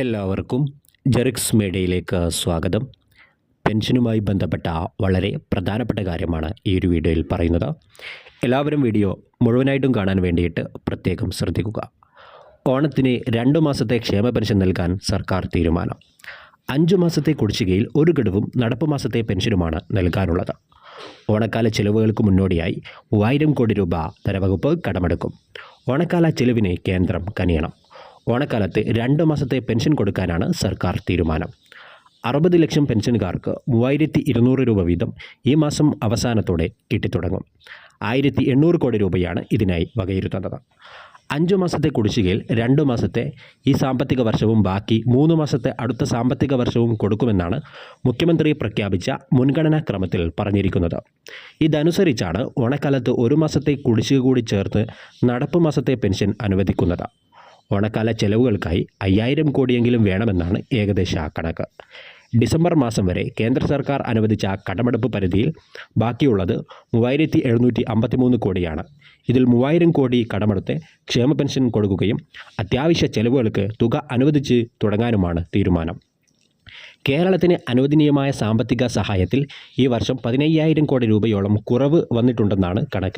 എല്ലാവർക്കും ജെറിക്സ് മീഡിയയിലേക്ക് സ്വാഗതം. പെൻഷനുമായി ബന്ധപ്പെട്ട വളരെ പ്രധാനപ്പെട്ട കാര്യമാണ് ഈ ഒരു വീഡിയോയിൽ പറയുന്നത്. എല്ലാവരും വീഡിയോ മുഴുവനായിട്ടും കാണാൻ വേണ്ടിയിട്ട് പ്രത്യേകം ശ്രദ്ധിക്കുക. ഓണത്തിന് രണ്ട് മാസത്തെ ക്ഷേമ പെൻഷൻ നൽകാൻ സർക്കാർ തീരുമാനം. അഞ്ചു മാസത്തെ കുടിശ്ശികയിൽ ഒരു ഗഡുവും നടപ്പ് മാസത്തെ പെൻഷനുമാണ് നൽകാനുള്ളത്. ഓണക്കാല ചെലവുകൾക്ക് മുന്നോടിയായി മൂവായിരം കോടി രൂപ ധനവകുപ്പ് കടമെടുക്കും. ഓണക്കാല ചെലവിനെ കേന്ദ്രം കനിയണം. ഓണക്കാലത്ത് രണ്ട് മാസത്തെ പെൻഷൻ കൊടുക്കാനാണ് സർക്കാർ തീരുമാനം. അറുപത് ലക്ഷം പെൻഷൻകാർക്ക് മൂവായിരത്തി ഇരുന്നൂറ് രൂപ വീതം ഈ മാസം അവസാനത്തോടെ കിട്ടിത്തുടങ്ങും. ആയിരത്തി എണ്ണൂറ് കോടി രൂപയാണ് ഇതിനായി വകയിരുത്തുന്നത്. അഞ്ചു മാസത്തെ കുടിശ്ശികയിൽ രണ്ടു മാസത്തെ ഈ സാമ്പത്തിക വർഷവും ബാക്കി മൂന്ന് മാസത്തെ അടുത്ത സാമ്പത്തിക വർഷവും കൊടുക്കുമെന്നാണ് മുഖ്യമന്ത്രി പ്രഖ്യാപിച്ച മുൻഗണനാ ക്രമത്തിൽ പറഞ്ഞിരിക്കുന്നത്. ഇതനുസരിച്ചാണ് ഓണക്കാലത്ത് ഒരു മാസത്തെ കുടിശ്ശിക കൂടി ചേർത്ത് നടപ്പ് മാസത്തെ പെൻഷൻ അനുവദിക്കുന്നത്. ഓണക്കാല ചെലവുകൾക്കായി അയ്യായിരം കോടിയെങ്കിലും വേണമെന്നാണ് ഏകദേശ കണക്ക്. ഡിസംബർ മാസം വരെ കേന്ദ്ര സർക്കാർ അനുവദിച്ച കടമെടുപ്പ് പരിധിയിൽ ബാക്കിയുള്ളത് മൂവായിരത്തി എഴുന്നൂറ്റി അമ്പത്തിമൂന്ന് കോടിയാണ്. ഇതിൽ മൂവായിരം കോടി കടമെടുത്ത് ക്ഷേമ പെൻഷൻ കൊടുക്കുകയും അത്യാവശ്യ ചെലവുകൾക്ക് തുക അനുവദിച്ച് തുടങ്ങാനുമാണ് തീരുമാനം. കേരളത്തിന് അനുവദനീയമായ സാമ്പത്തിക സഹായത്തിൽ ഈ വർഷം പതിനയ്യായിരം കോടി രൂപയോളം കുറവ് വന്നിട്ടുണ്ടെന്നാണ് കണക്ക്.